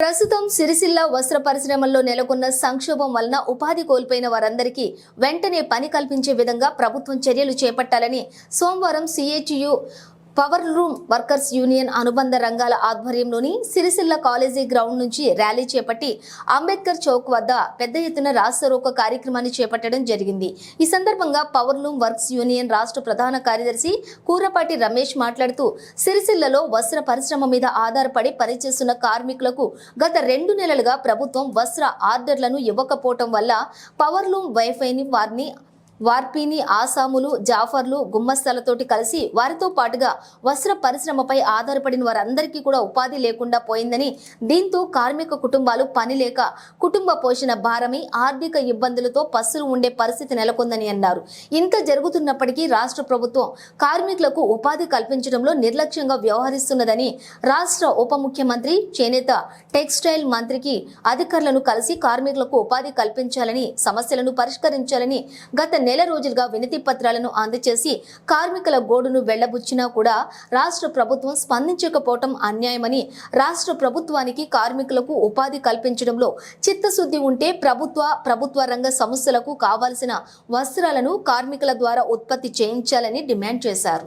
ప్రస్తుతం సిరిసిల్ల వస్త్ర పరిశ్రమల్లో నెలకొన్న సంక్షోభం వలన ఉపాధి కోల్పోయిన వారందరికీ వెంటనే పని కల్పించే విధంగా ప్రభుత్వం చర్యలు చేపట్టాలని సోమవారం సిహెచ్యు పవర్ రూమ్ వర్కర్స్ యూనియన్ అనుబంధ రంగాల ఆధ్వర్యంలోని సిరిసిల్ల కాలేజీ గ్రౌండ్ నుంచి ర్యాలీ చేపట్టి అంబేద్కర్ చౌక్ వద్ద పెద్ద ఎత్తున రాస్తారోక కార్యక్రమాన్ని చేపట్టడం జరిగింది. ఈ సందర్భంగా పవర్ లూమ్ వర్క్స్ యూనియన్ రాష్ట్ర ప్రధాన కార్యదర్శి కూరపాటి రమేష్ మాట్లాడుతూ సిరిసిల్లలో వస్త్ర పరిశ్రమ మీద ఆధారపడి పనిచేస్తున్న కార్మికులకు గత రెండు నెలలుగా ప్రభుత్వం వస్త్ర ఆర్డర్లను ఇవ్వకపోవటం వల్ల పవర్ లూమ్ వైఫైని వారిని వార్పీని ఆసాములు జాఫర్లు గుమ్మస్తలతోటి కలిసి వారితో పాటుగా వస్త్ర పరిశ్రమపై ఆధారపడిన వారందరికీ కూడా ఉపాధి లేకుండా పోయిందని దీంతో కార్మిక కుటుంబాలు పని లేక కుటుంబ పోషణ భారమై ఆర్థిక ఇబ్బందులతో పస్సులు ఉండే పరిస్థితి నెలకొందని అన్నారు. ఇంత జరుగుతున్నప్పటికీ రాష్ట్ర ప్రభుత్వం కార్మికులకు ఉపాధి కల్పించడంలో నిర్లక్ష్యంగా వ్యవహరిస్తున్నదని రాష్ట్ర ఉప ముఖ్యమంత్రి చేనేత టెక్స్టైల్ మంత్రికి అధికారులను కలిసి కార్మికులకు ఉపాధి కల్పించాలని సమస్యలను పరిష్కరించాలని గత నెల రోజులుగా వినతి పత్రాలను అందజేసి కార్మికుల గోడును వెళ్ళబుచ్చినా కూడా రాష్ట్ర ప్రభుత్వం స్పందించకపోవటం అన్యాయమని రాష్ట్ర ప్రభుత్వానికి కార్మికులకు ఉపాధి కల్పించడంలో చిత్తశుద్ధి ఉంటే ప్రభుత్వ ప్రభుత్వ రంగ సంస్థలకు కావాల్సిన వస్త్రాలను కార్మికుల ద్వారా ఉత్పత్తి చేయించాలని డిమాండ్ చేశారు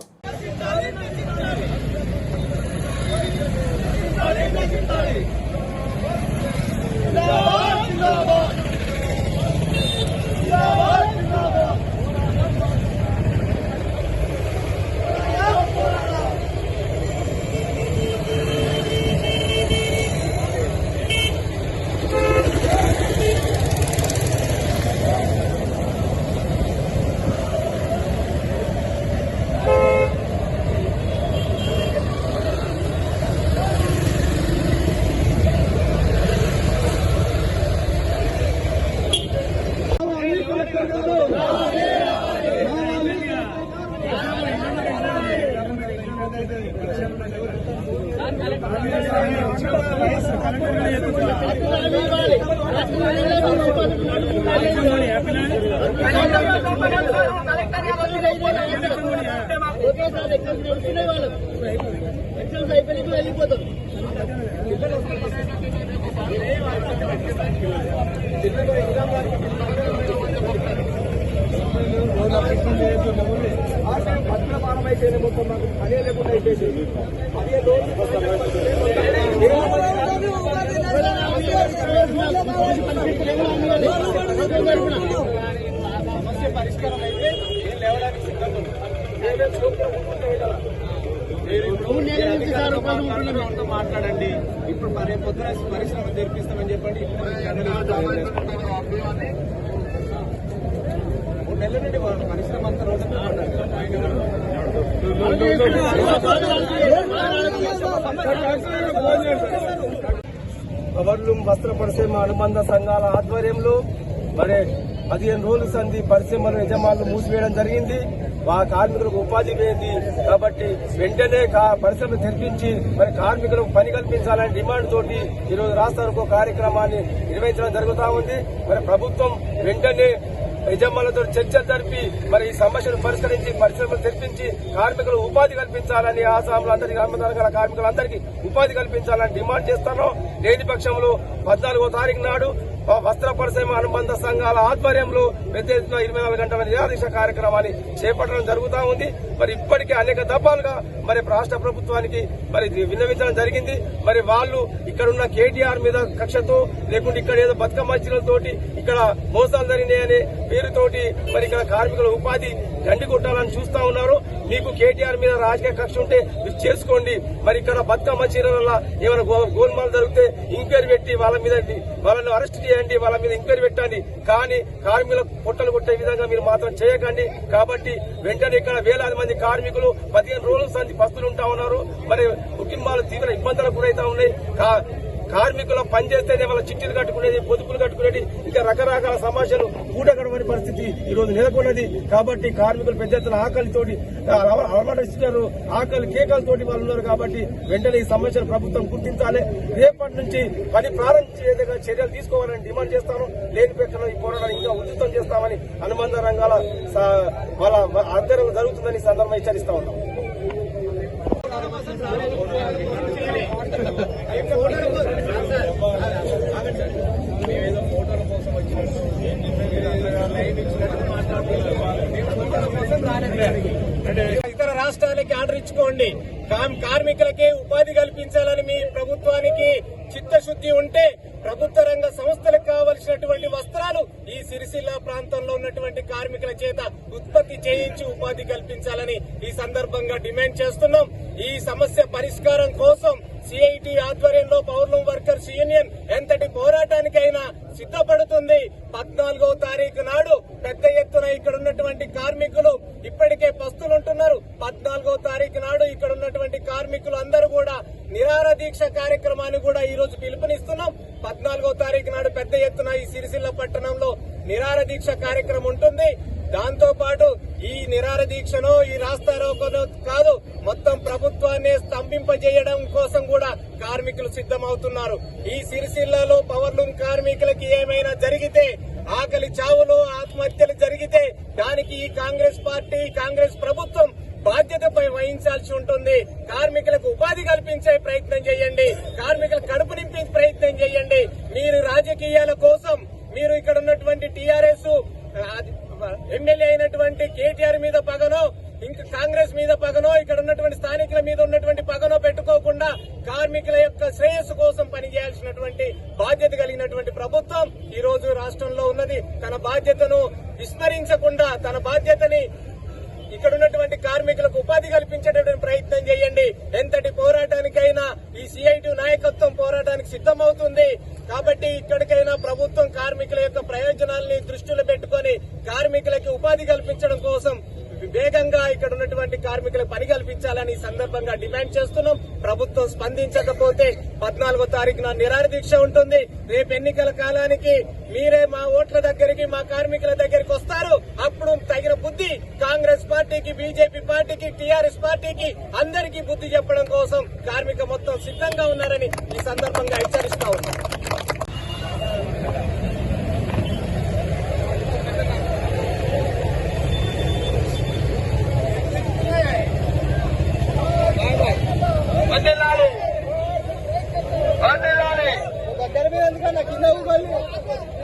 ఒకేసారి ఎక్కడ నడుస్తున్నాయి వాళ్ళు ఎగ్జామ్స్ అయిపోయి వెళ్ళిపోతారు అయితే మాట్లాడండి, ఇప్పుడు మరి పొద్దున పరిశ్రమ తెరిపిస్తామని చెప్పండి మూడు నెలల నుండి వాళ్ళ పరిశ్రమ అంతా రోజు పవర్లూమ్ వస్త్ర పరిశ్రమ అనుబంధ సంఘాల ఆధ్వర్యంలో మరి పదిహేను రోజుల సంధి పరిశ్రమల యజమానులు మూసివేయడం జరిగింది. మా కార్మికులకు ఉపాధి పోయింది. కాబట్టి వెంటనే కా- పరిశ్రమ తెరిపించి మరి కార్మికులకు పని కల్పించాలనే డిమాండ్ తోటి ఈరోజు రాష్ట్రానికి కార్యక్రమాన్ని నిర్వహించడం జరుగుతూ ఉంది. మరి ప్రభుత్వం వెంటనే యజమానులతో చర్చ జరిపి మరి ఈ సమస్యను పరిష్కరించి పరిశ్రమలు తెరిపించి కార్మికులు ఉపాధి కల్పించాలని ఆసాములు అందరికీ రంగాల కార్మికులందరికీ ఉపాధి కల్పించాలని డిమాండ్ చేస్తాను లేని పక్షంలో పద్నాలుగో తారీఖు నాడు వస్త్ర పరిశ్రమ అనుబంధ సంఘాల ఆధ్వర్యంలో పెద్ద ఎత్తున ఇరవై నాలుగు గంటల నిరాదీక్ష కార్యక్రమాన్ని చేపట్టడం జరుగుతూ ఉంది. మరి ఇప్పటికే అనేక దఫాలుగా మరి రాష్ట్ర ప్రభుత్వానికి మరి విన్నవించడం జరిగింది. మరి వాళ్ళు ఇక్కడ ఉన్న కేటీఆర్ మీద కక్షతో లేకుంటే ఇక్కడ ఏదో బతుకమ్మ చీరలతోటి ఇక్కడ మోసాలు జరిగినాయనే పేరుతోటి మరి ఇక్కడ కార్మికుల ఉపాధి గండి కొట్టాలని చూస్తా ఉన్నారు. మీకు కేటీఆర్ మీద రాజకీయ కక్ష ఉంటే మీరు చేసుకోండి. మరి ఇక్కడ బతుకమ్మ చీరల వల్ల ఏమైనా గో- జరిగితే ఇంకే వాళ్ళ మీద వాళ్ళని అరెస్ట్ చేయండి వాళ్ళ మీద ఎంక్వైరీ పెట్టండి. కానీ కార్మికుల పొట్టలు కొట్టే విధంగా మీరు మాత్రం చేయకండి. కాబట్టి వెంటనే ఇక్కడ వేలాది మంది కార్మికులు పదిహేను రోజుల సంది పస్తులు ఉంటా ఉన్నారు. మరి కుటుంబాలు తీవ్ర ఇబ్బందులకు గురైతా ఉన్నాయి. కా- కార్మికులు పనిచేస్తేనే వాళ్ళ చిట్టీలు కట్టుకునేది పొదుపులు కట్టుకునేది ఇంకా రకరకాల సమస్యలు కూడగడవని పరిస్థితి ఈ రోజు నెలకొన్నది. కాబట్టి కార్మికులు పెద్ద ఎత్తున ఆకలితోటి అలమటిస్తున్నారు ఆకలి కేకలతోటి వాళ్ళు ఉన్నారు కాబట్టి వెంటనే ఈ సమస్యలు ప్రభుత్వం గుర్తించాలి. రేపటి నుంచి పని ప్రారంభించే చర్యలు తీసుకోవాలని డిమాండ్ చేస్తాను. లేని పక్షంలో ఈ పోరాటాన్ని ఇంకా ఉధృతం చేస్తామని అనుబంధ రంగాల వాళ్ళ ఆధ్వర్యంలో జరుగుతుందని సందర్భం సందర్భంగా హెచ్చరిస్తా ఉన్నాం. చేయండి కార్మికులకి ఉపాధి కల్పించాలని మీ ప్రభుత్వానికి చిత్తశుద్ధి ఉంటే ప్రభుత్వ రంగ సంస్థలకు కావలసినటువంటి వస్త్రాలు ఈ సిరిసిల్ల ప్రాంతంలో ఉన్నటువంటి కార్మికుల చేత ఉత్పత్తి చేయించి ఉపాధి కల్పించాలని ఈ సందర్భంగా డిమాండ్ చేస్తున్నాం. ఈ సమస్య పరిష్కారం కోసం సిఐటి ఆధ్వర్యంలో పౌర్లం వర్కర్స్ యూనియన్ ఎంతటి పోరాటానికైనా సిద్ధపడుతుంది. పద్నాలుగో తారీఖు నాడు పెద్ద ఎత్తున ఇక్కడ ఉన్నటువంటి కార్మికులు ఇప్పటికే పస్తులుంటున్నారు పద్నాలుగో తారీఖు నాడు ఇక్కడ ఉన్నటువంటి కార్మికులు అందరూ కూడా నిరార దీక్ష కార్యక్రమాన్ని కూడా ఈ రోజు పిలుపునిస్తున్నాం. పద్నాలుగో తారీఖు నాడు పెద్ద ఎత్తున ఈ సిరిసిల్ల పట్టణంలో నిరార దీక్ష కార్యక్రమం ఉంటుంది. దాంతో పాటు ఈ నిరార దీక్షను ఈ రాస్తారోకను కాదు మొత్తం ప్రభుత్వాన్ని స్తంభింపజేయడం కోసం కూడా కార్మికులు సిద్ధమవుతున్నారు. ఈ సిరిసిల్లలో పవర్లూమ్ కార్మికులకి ఏమైనా జరిగితే ఆకలి చావులు ఆత్మహత్యలు జరిగితే దానికి ఈ కాంగ్రెస్ పార్టీ కాంగ్రెస్ ప్రభుత్వం బాధ్యతపై వహించాల్సి ఉంటుంది. కార్మికులకు ఉపాధి కల్పించే ప్రయత్నం చేయండి. కార్మికుల కడుపు నింపే ప్రయత్నం చేయండి. మీరు రాజకీయాల కోసం మీరు ఇక్కడ ఉన్నటువంటి టీఆర్ఎస్ ఎమ్మెల్యే అయినటువంటి కేటీఆర్ మీద పగనో ఇంకా కాంగ్రెస్ మీద పగనో ఇక్కడ ఉన్నటువంటి స్థానికుల మీద ఉన్నటువంటి పగనో పెట్టుకోకుండా కార్మికుల యొక్క శ్రేయస్సు కోసం పనిచేయాల్సినటువంటి బాధ్యత కలిగినటువంటి ప్రభుత్వం ఈ రోజు రాష్ట్రంలో ఉన్నది. తన బాధ్యతను విస్మరించకుండా తన బాధ్యతని ఇక్కడ ఉన్నటువంటి కార్మికులకు ఉపాధి కల్పించేటటువంటి ప్రయత్నం చేయండి. ఎంతటి పోరాటానికైనా ఈ సిఐటి నాయకత్వం పోరాటానికి సిద్ధమవుతుంది. కాబట్టి ఇక్కడికైనా ప్రభుత్వం కార్మికుల యొక్క ప్రయోజనాల్ని దృష్టిలో పెట్టుకొని కార్మికులకి ఉపాధి కల్పించడం కోసం వేగంగా ఇక్కడ ఉన్నటువంటి కార్మికులకు పని కల్పించాలని ఈ సందర్భంగా డిమాండ్ చేస్తున్నాం. ప్రభుత్వం స్పందించకపోతే పద్నాలుగో తారీఖున నిరారదీక్ష ఉంటుంది. రేపు ఎన్నికల కాలానికి మీరే మా ఓట్ల దగ్గరికి మా కార్మికుల దగ్గరికి వస్తారు. అప్పుడు తగిన బుద్ధి కాంగ్రెస్ పార్టీకి బీజేపీ పార్టీకి టీఆర్ఎస్ పార్టీకి అందరికీ బుద్ధి చెప్పడం కోసం కార్మిక మొత్తం సిద్ధంగా ఉన్నారని ఈ సందర్భంగా హెచ్చరిస్తా ఎందుకన్నా కింద ఊగోళ్ళు